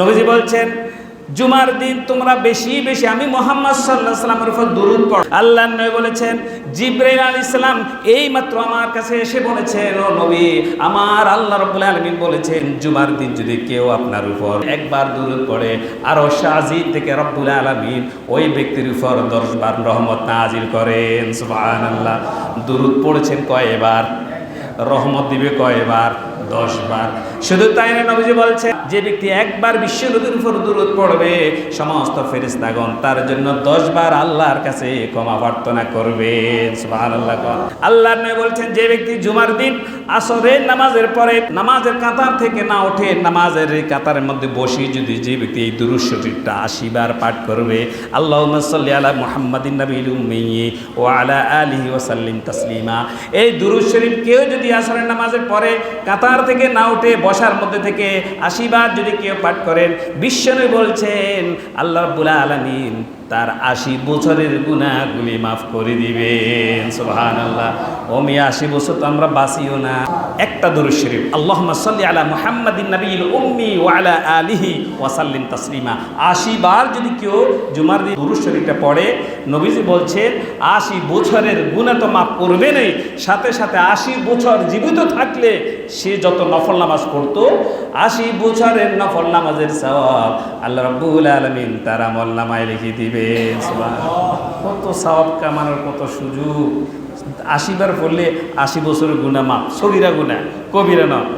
নবীজি বলছেন, জুমার দিন তোমরা বেশি বেশি, আমি মোহাম্মদ সাল্লাহ সাল্লামের উপর দুরুদ পড়। আল্লাহ নবী বলেছেন, জিব্রাইল আলাইহিস সালাম এই মাত্র আমার কাছে এসে বলেছেন, ও নবী, আমার আল্লাহ রাব্বুল আলামিন বলেছেন, জুমার দিন যদি কেউ আপনার উপর একবার দুরুদ পড়ে, আর শাহজিদ থেকে রব্বুল আলামিন ওই ব্যক্তির উপর দশ বার রহমত নাজিল করেন। সুবাহ আল্লাহ দুরুদ পড়েছেন কয়বার? রহমত দিবে কয়বার? দশ বার শুধু তাই না নবীজি বলছে, যে ব্যক্তি একবার বিশ্ব নদীর উপর দূরত পড়বে, সমস্ত ফেরিস্তাগণ তার জন্য দশ বার আল্লাহর কাছে ক্ষমা প্রার্থনা করবে। আল্লাহ নবী বলছেন, যে ব্যক্তি জুমার দিন আসরের নামাজের পরে নামাজের কাতার থেকে না ওঠে নামাজের কাতারের মধ্যে বসে যদি যে ব্যক্তি এই দুরুদ শরীফটা আশি বার পাঠ করবে আল্লাহ সাল্লি আলা মুহাম্মাদিন উম্মি ও আলা আলিহি ওয়াসাল্লিম তাসলিমা। এই দুরুদ শরীফ কেউ যদি আসরের নামাজের পরে কাতার থেকে না উঠে বসার মধ্যে থেকে আশীর্বাদ যদি কেউ পাঠ করেন, বিশ্বনবী বলছেন, আল্লাহ রাব্বুল আলামিন তার আশি বছরের গুণাগুলি মাফ করে দিবেন সুবহান আল্লাহ ও মিয়া, আশি বছর তো আমরা বাঁচিও না। একটা দুরুদ শরীফ, আল্লাহুম্মা সাল্লি আলা মুহাম্মাদিন নবীল উম্মি ওয়া আলা আলিহি ওয়া সাল্লিম তাসলিমা। আশি বার যদি কেউ জুমার দিন দুরুদ শরীফটা পড়ে, নবীজি বলছেন, আশি বছরের গুণা তো মাফ করবে নেই। সাথে সাথে আশি বছর জীবিত থাকলে সে যত নফল নামাজ পড়তো, আশি বছরের নফল নামাজের সওয়াব আল্লাহ রাব্বুল আলামিন তার আমল নামায় লিখে দিবেন সুবহানাল্লাহ। কত সওয়াব কামানোর কত সুযোগ। আশিবার পড়লে আশি বছরের গুণা মাপ সগিরা গুণা, কবিরা নয়,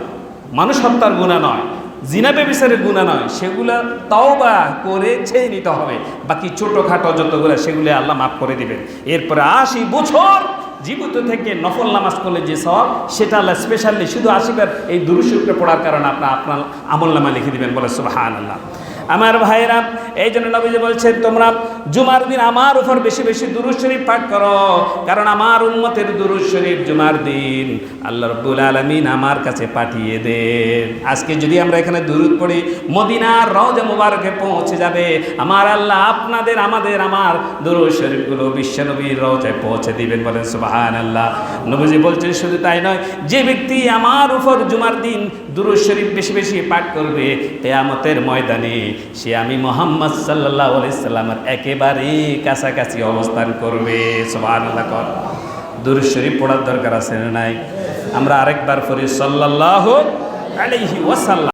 মানুষ হত্যার গুণা নয়, জিনা বেবিচারের গুণা নয়, সেগুলা তাওবা করে ছেড়ে নিতে হবে। বাকি ছোটোখাটো যতগুলো, সেগুলো আল্লাহ মাফ করে দিবেন। এরপরে আশি বছর জীবিত থেকে নফল নামাজ করলে যে সব সেটা আল্লাহ স্পেশালি শুধু আশিবার এই দুরুশুকটা পড়ার কারণে আপনার আপনার আমল নামা লিখে দিবেন বলে সুবাহান আল্লাহ আমার ভাইরা এই জন্য নবীজি বলছেন, তোমরা জুমার দিন আমার উপর বেশি বেশি দুরুদ শরীফ পাঠ করো। কারণ আমার উম্মতের দুরুদ শরীফ জুমার দিন। আল্লাহ রব্বুল আলমিন আমার কাছে পাঠিয়ে দেন। আজকে যদি আমরা এখানে দুরুদ পড়ি, মদিনার রওজা মুবারকে পৌঁছে যাবে। আমার আল্লাহ আপনাদের, আমাদের, আমার দুরুদ শরীফগুলো বিশ্ব বিশ্বনবীর রওজায় পৌঁছে দিবেন বলেন সুবাহান আল্লাহ নবীজি বলছেন, শুধু তাই নয়, যে ব্যক্তি আমার উপর জুমার দিন দুরুদ শরীফ বেশি বেশি পাঠ করবে কেয়ামতের ময়দানে। সে আমি মোহাম্মদ সাল্লাহ সাল্লামের একেবারে কাছাকাছি অবস্থান করবে। সুবহানাল্লাহ কর। দুরুজ শরীফ পড়ার দরকার আছে নাই? আমরা আরেকবার করি সাল্লাহ আলাইহি ওয়াসাল্লাম।